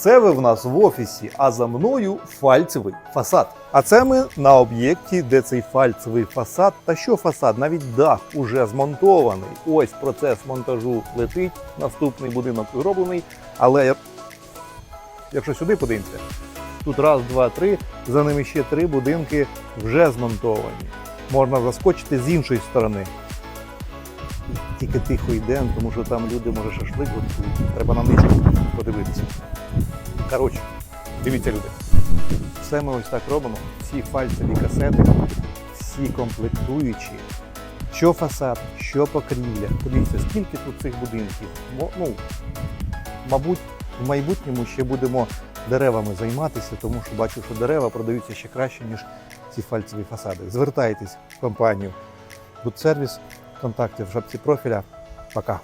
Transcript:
Це ви в нас в офісі, а за мною фальцевий фасад. А це ми на об'єкті, де цей фальцевий фасад. Та що фасад? Навіть дах уже змонтований. Ось процес монтажу летить. Наступний будинок зроблений. Але якщо сюди подивимося, тут раз, два, три. За ними ще три будинки вже змонтовані. Можна заскочити з іншої сторони. Тільки тихо йдемо, тому що там люди, може, шашлик готують. Треба на ничку подивитися. Коротше, дивіться, люди. Все ми ось так робимо. Всі фальцеві касети, всі комплектуючі. Що фасад, що покрівля. Подивіться, скільки тут цих будинків. Ну, мабуть, в майбутньому ще будемо деревами займатися, тому що бачу, що дерева продаються ще краще, ніж ці фальцеві фасади. Звертайтесь в компанію Будсервіс, контакти в шапці профіля. Пока.